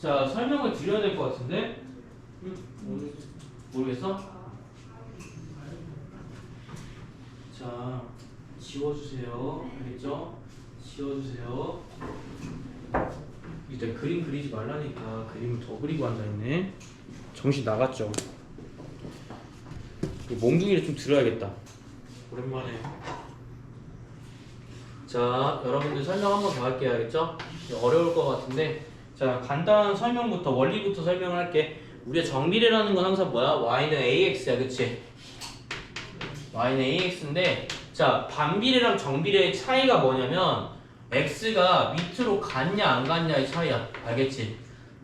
자 설명을 드려야 될 것 같은데? 음, 모르- 모르겠어? 자 지워주세요. 알겠죠? 지워주세요. 일단 그림 그리지 말라니까 그림을 더 그리고 앉아있네. 정신 나갔죠? 이 몽둥이를 좀 들어야겠다. 오랜만에. 자 여러분들 설명 한번 더 할게요. 알겠죠? 어려울 것 같은데 자 간단한 설명부터 원리부터 설명을 할게 우리가 정비례라는 건 항상 뭐야? y는 ax야 그치? y는 ax인데 자 반비례랑 정비례의 차이가 뭐냐면 x가 밑으로 갔냐 안 갔냐의 차이야 알겠지?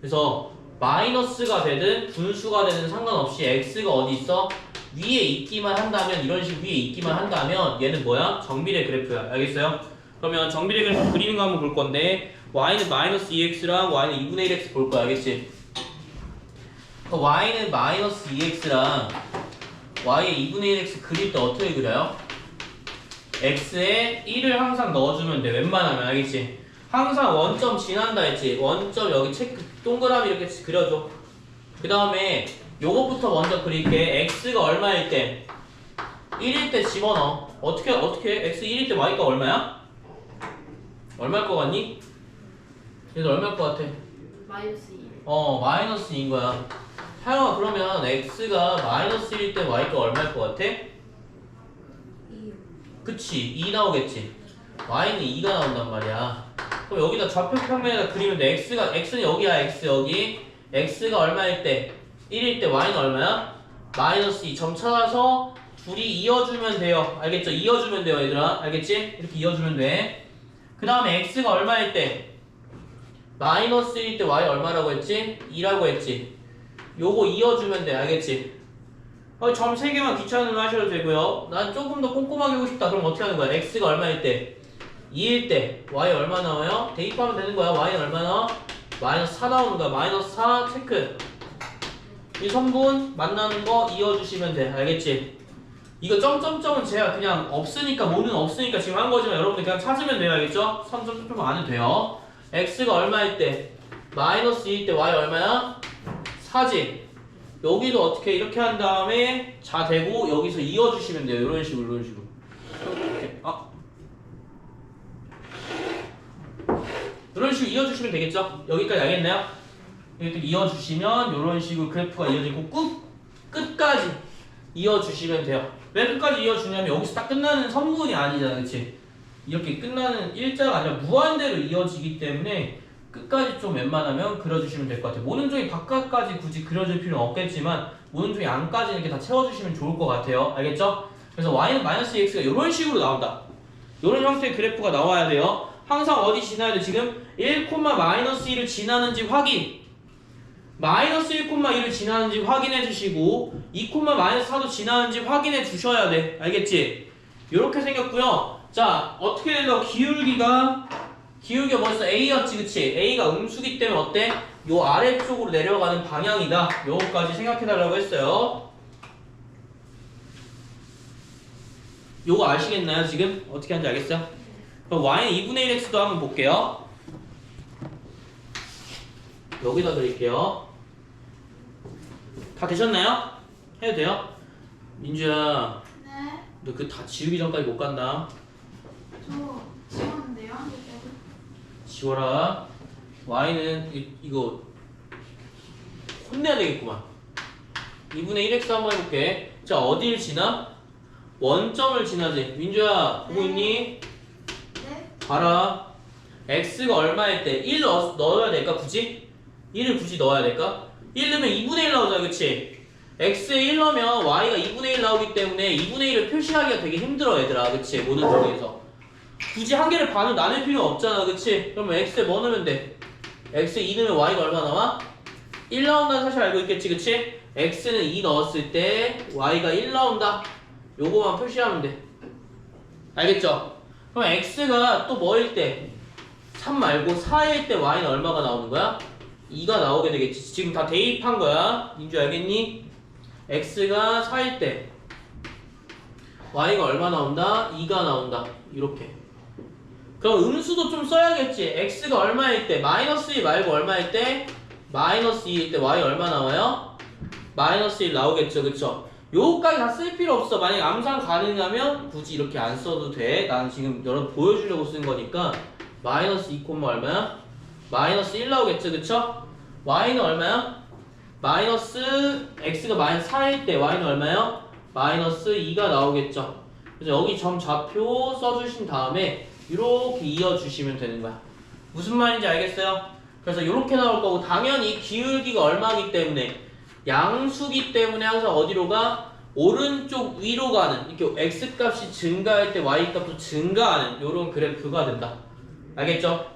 그래서 마이너스가 되든 분수가 되든 상관없이 x가 어디 있어? 위에 있기만 한다면 이런 식으로 위에 있기만 한다면 얘는 뭐야? 정비례 그래프야 알겠어요? 그러면 정비례 그래프 그리는 거 한번 볼 건데 y는 마이너스 2x랑 y는 2분의 1x 볼 거야 알겠지? 그 y는 마이너스 2x랑 y의 2분의 1x 그릴 때 어떻게 그려요? x에 1을 항상 넣어주면 돼 웬만하면 알겠지? 항상 원점 지난다 했지 원점 여기 체크 동그라미 이렇게 그려줘 그 다음에 요거부터 먼저 그릴게 x가 얼마일 때 1일 때 집어넣어 어떻게 어떻게 해? x 1일 때 y가 얼마야? 얼마일 것 같니? 얘도 얼마일 것 같아? 마이너스 2. 어 마이너스 2인 거야 하영아 그러면 x가 마이너스 1일 때 y가 얼마일 것 같아? 2. 그치 2 나오겠지 y는 2가 나온단 말이야 그럼 여기다 좌표 평면에다 그리면 돼 x가 x는 여기야 x 여기 x가 얼마일 때 1일 때 y는 얼마야? 마이너스 2 점 찾아서 둘이 이어주면 돼요 알겠죠? 이어주면 돼요 얘들아 알겠지? 이렇게 이어주면 돼그 다음에 x가 얼마일 때 마이너스 1일 때 y 얼마라고 했지? 2라고 했지 요거 이어주면 돼 알겠지? 어, 점 3개만 귀찮으면 하셔도 되고요. 난 조금 더 꼼꼼하게 하고 싶다. 그럼 어떻게 하는 거야? x가 얼마일 때? 2일 때 y 얼마 나와요? 대입하면 되는 거야. y는 얼마 나와? 마이너스 4 나오는 거야. 마이너스 4 체크. 이 선분 만나는 거 이어주시면 돼. 알겠지? 이거 점점점은 제가 그냥 없으니까 뭐는 없으니까 지금 한 거지만 여러분들 그냥 찾으면 돼요. 알겠죠? 선점점점 안 해도 돼요. X가 얼마일 때? 마이너스 2일 때 y 얼마야? 4지. 여기도 어떻게 이렇게 한 다음에 자 대고 여기서 이어주시면 돼요. 이런 식으로 이런 식으로. 아 이런 식으로 이어주시면 되겠죠? 여기까지 알겠나요? 이렇게 이어주시면 이런 식으로 그래프가 이어지고 끝 끝까지 이어주시면 돼요. 왜 끝까지 이어주냐면 여기서 딱 끝나는 선분이 아니잖아, 그렇지? 이렇게 끝나는 일자가 아니라 무한대로 이어지기 때문에 끝까지 좀 웬만하면 그려주시면 될 것 같아요. 모든 종이 바깥까지 굳이 그려줄 필요는 없겠지만 모든 종이 안까지 이렇게 다 채워주시면 좋을 것 같아요. 알겠죠? 그래서 y는 마이너스 x가 이런 식으로 나온다. 이런 형태의 그래프가 나와야 돼요. 항상 어디 지나야 돼? 지금 1, 마이너스 1을 지나는지 확인. 마이너스 1, 1을 지나는지 확인해 주시고 2, 마이너스 4도 지나는지 확인해 주셔야 돼. 알겠지? 이렇게 생겼고요. 자, 어떻게 된다? 기울기가 기울기가 뭐였어? A였지, 그치? A가 음수기 때문에 어때? 요 아래쪽으로 내려가는 방향이다. 요거까지 생각해달라고 했어요. 요거 아시겠나요, 지금? 어떻게 하는지 알겠어요? 그럼 y는 2분의 1x도 한번 볼게요. 여기다 드릴게요. 다 되셨나요? 해도 돼요? 민주야, 네. 너 그 다 지우기 전까지 못 간다. 저 지웠는데요. 지워라. y는 이, 이거 혼내야 되겠구만. 2분의 1x 한번 해볼게. 자, 어딜 지나? 원점을 지나지. 민주야, 보고 있니? 네. 봐라. x가 얼마일 때? 1 넣, 넣어야 될까, 굳이? 1을 굳이 넣어야 될까? 1 넣으면 2분의 1 나오잖아, 그치? x에 1 넣으면 y가 2분의 1 나오기 때문에 2분의 1을 표시하기가 되게 힘들어, 얘들아. 그치? 모든 종에서. 굳이 한 개를 반을 나눌 필요 없잖아, 그치? 그러면 x에 뭐 넣으면 돼? x에 2 넣으면 y가 얼마 나와? 1 나온다는 사실 알고 있겠지, 그치? x는 2 넣었을 때 y가 1 나온다. 요거만 표시하면 돼. 알겠죠? 그럼 x가 또 뭐일 때? 3 말고 4일 때 y는 얼마가 나오는 거야? 2가 나오게 되겠지. 지금 다 대입한 거야. 민주 알겠니? x가 4일 때 y가 얼마 나온다? 2가 나온다. 이렇게. 그럼 음수도 좀 써야겠지. x가 얼마일 때? 마이너스 2 말고 얼마일 때? 마이너스 2일 때 y 얼마 나와요? 마이너스 1 나오겠죠 그쵸? 요거까지 다 쓸 필요 없어 만약에 암산 가능하면 굳이 이렇게 안 써도 돼 난 지금 여러분 보여주려고 쓴 거니까 마이너스 2 콤마 얼마야? 마이너스 1 나오겠죠 그쵸? y는 얼마야? 마이너스 x가 마이너스 4일 때 y는 얼마요? 마이너스 2가 나오겠죠 그래서 여기 점 좌표 써주신 다음에 이렇게 이어주시면 되는 거야 무슨 말인지 알겠어요? 그래서 이렇게 나올 거고 당연히 기울기가 얼마기 때문에 양수기 때문에 항상 어디로 가? 오른쪽 위로 가는 이렇게 x 값이 증가할 때 y 값도 증가하는 이런 그래프가 된다. 알겠죠?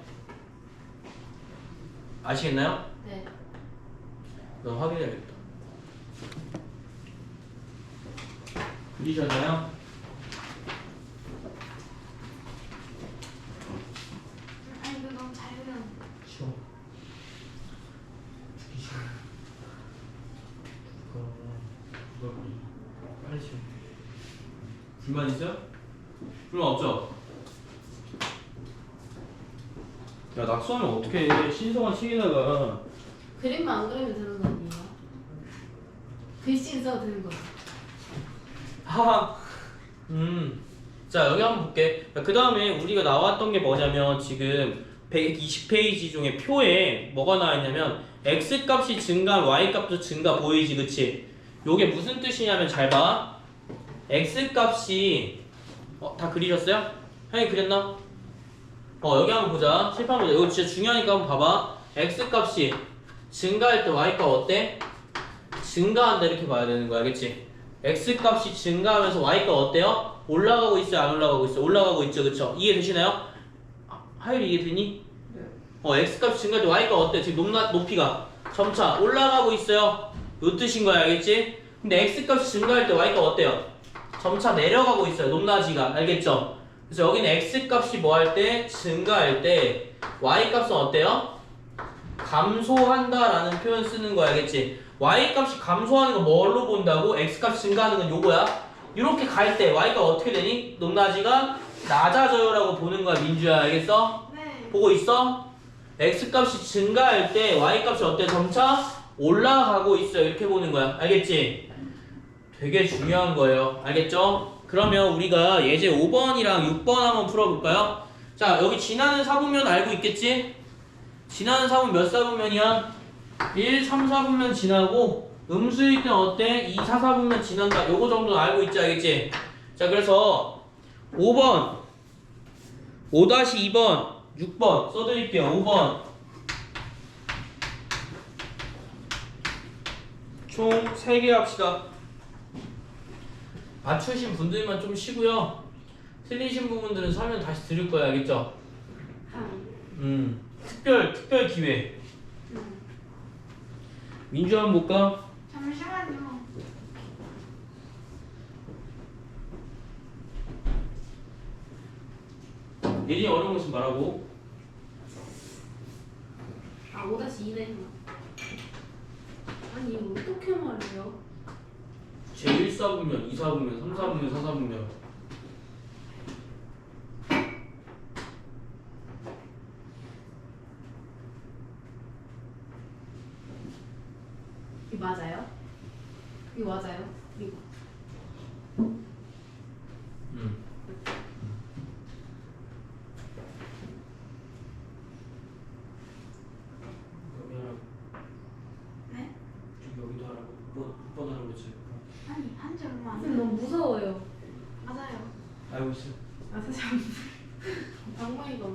아시겠나요? 네. 그럼 확인해야겠다. 그리셨나요? 아니 이거 너무 잘 그렸는데. 쉬워. 죽기 싫어. 그거는 그걸 그리. 빨리 쉬워. 불만 있어요? 불만 없죠? 야 낙서하면 어떻게 신성한 책에다가 그림만 안 그리면 되는 거 아니에요? 글씨 써도 되는 거. 하하. 음. 자, 여기 한번 볼게. 그 다음에 우리가 나왔던 게 뭐냐면 지금 120페이지 중에 표에 뭐가 나와 있냐면 x 값이 증가, y 값도 증가 보이지, 그치? 요게 무슨 뜻이냐면 잘 봐. x 값이 어, 다 그리셨어요? 형이 그렸나? 어, 여기 한번 보자. 칠판 보자. 이거 진짜 중요하니까 한번 봐봐. x 값이 증가할 때 y 값 어때? 증가한다 이렇게 봐야 되는 거야, 그치? x 값이 증가하면서 y 값 어때요? 올라가고 있어요, 안 올라가고 있어요? 올라가고 있죠, 그쵸? 이해 되시나요? 아, 하율이 이해 되니? 어, x 값이 증가할 때 y 값 어때? 지금 높나, 높이가 점차 올라가고 있어요. 요 뜻인 거야, 알겠지? 근데 x 값이 증가할 때 y 값 어때요? 점차 내려가고 있어요, 높낮이가, 알겠죠? 그래서 여기는 x 값이 뭐 할 때? 증가할 때 y 값은 어때요? 감소한다라는 표현 쓰는 거야, 알겠지? y 값이 감소하는 거 뭘로 본다고? x 값 증가하는 건 요거야. 이렇게 갈 때 y가 어떻게 되니? 높낮이가 낮아져요라고 보는 거야, 민주야, 알겠어? 네. 보고 있어? x 값이 증가할 때 y 값이 어때? 점차 올라가고 있어. 이렇게 보는 거야. 알겠지? 되게 중요한 거예요. 알겠죠? 그러면 우리가 예제 5번이랑 6번 한번 풀어볼까요? 자, 여기 지나는 사분면 알고 있겠지? 지나는 사분 몇 사분면이야? 1, 3, 4분면 지나고 음수일 땐 어때? 2, 4, 4분면 지난다. 요거 정도는 알고 있지 알겠지? 자, 그래서 5번 5-2번 6번 써드릴게요. 5번 총 3개 합시다. 맞추신 분들만 좀 쉬고요. 틀리신 부분들은 설명 다시 드릴 거야. 알겠죠? 음. 특별 특별 기회. 음. 민주 한번 볼까? 잠시만요. 예린이 어려운 거 있으면 말하고. 아 5-2네. 아니 이거 어떻게 말해요? 제 1사분면, 2사분면, 3사분면, 4사분면. 이거 맞아요? 이거 맞아요? 이거. 음. 여기 하라고. 네? 저기 여기도 하라고. 6번, 6번 하라고 했지. 아니 한지 얼마 안 선생님 돼요. 너무 무서워요. 맞아요. 알고 있어. 아 사실 방광이가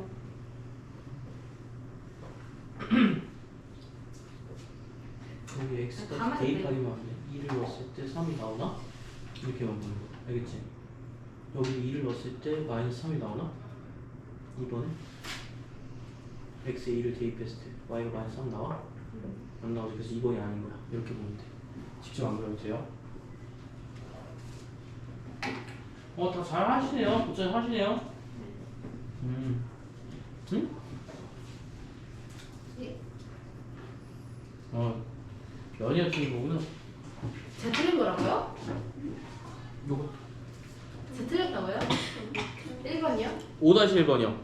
여기 x가 가만히 대입하기만 하면 2를 넣었을 때 3이 나오나? 거 알겠지? 여기 2를 넣었을 때 마이너스 3이 나오나? 2번에 x에 2를 대입했을 때 y가 마이너스 3 나와? 안 나오지 그래서 2번이 아닌 거야 이렇게 보면 돼 직접 안 그려도 돼요 어 다 잘 하시네요 도전 하시네요 음 응? 예. 어 틀린 거구나 제 틀린 거라고요? 요거 제 틀렸다고요? 1번이요? 5-1번이요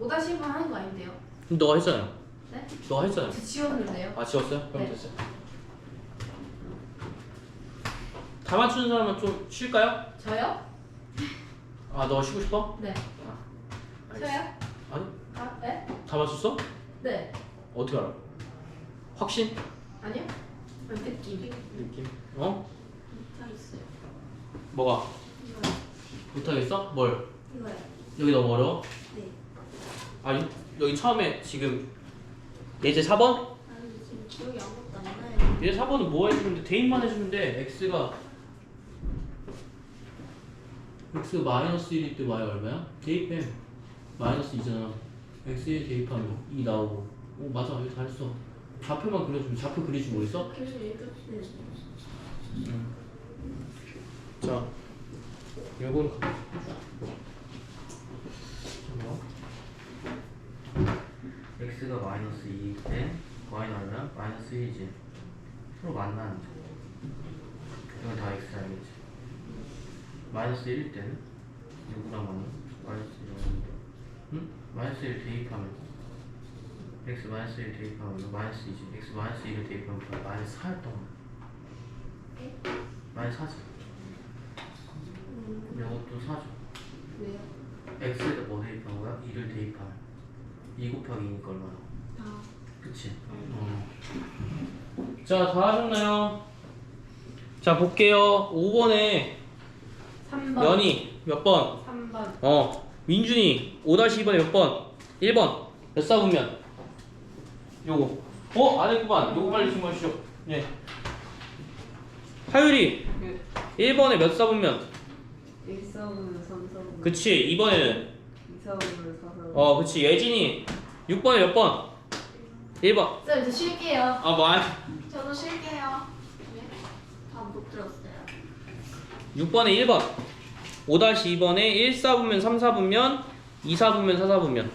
5-1번 하는 거 아닌데요? 너가 했잖아요 네? 너 했잖아. 저 지웠는데요. 아 지웠어요? 그럼 네. 됐어요. 다 맞추는 사람은 좀 쉴까요? 저요? 아너 쉬고 싶어? 네. 알겠어. 저요? 아니 아, 네? 다 맞췄어? 네. 어떻게 알아? 확신? 아니요? 아, 느낌. 느낌? 어? 못하겠어요. 뭐가? 이거요. 못하겠어? 뭘? 이거요. 여기 너무 어려워? 네. 아니 여기 처음에 지금 예제 4번? 아니 지금 기억이 아무것도 안 나요. 예제 4번은 뭐 해주는데 대입만 해주는데 x가 x 마이너스 1일 때 y 얼마야? 대입해 마이너스 2잖아 x에 대입하면 2 나오고 오 맞아 여기 다 했어 좌표만 그려주면 좌표 그리지 뭐 있어? 그래서 이거 자 요거는 가- x가 마이너스 2일 때 y는 얼마야? 마이너스 1이지 서로 만나는 점 이건 다 x 알겠지 마이너스 1일 때는 누구랑 만나? 마이너스 1이랑 응? 마이너스 1 대입하면 x 마이너스 1 대입하면 마이너스 2지 x 마이너스 1을 대입하면? 마이너스 4였던 거야 마이너스 4지 이것도 4죠 왜요? x에다 뭐 대입한 거야? 2를 대입하면 2 곱하기 2니까 얼마야? 다. 그치? 자, 다 하셨나요? 자, 볼게요. 5번에 3번. 연이 몇 번? 3번. 어, 민준이 5-2번에 몇 번? 1번. 몇 사분면? 요거. 어, 안 했구만. 요거 빨리 증거하시죠. 예. 하율이 1번에 몇 사분면? 1사분은 3사분 그치. 2번에는 2사분은 4사분 어, 그치. 예진이 6번에 몇 번? 1번. 쌤, 저 쉴게요. 아, 뭐, 안- 저도 쉴게요. 네. 다못 들었어요. 6번에 1번 5-2번에 1, 4분면 3, 4분면 2, 4분면 4, 4분면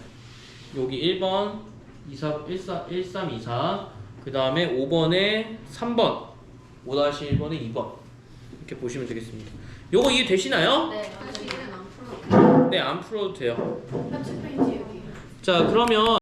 여기 1번 2, 4, 1, 4, 1, 3, 2, 4 그 다음에 5번에 3번 5-1번에 2번 이렇게 보시면 되겠습니다 요거 이해 되시나요? 네, 다시. 일은 안 풀어. 네 안 풀어도 돼요 편집 페이지 여기. 자 그러면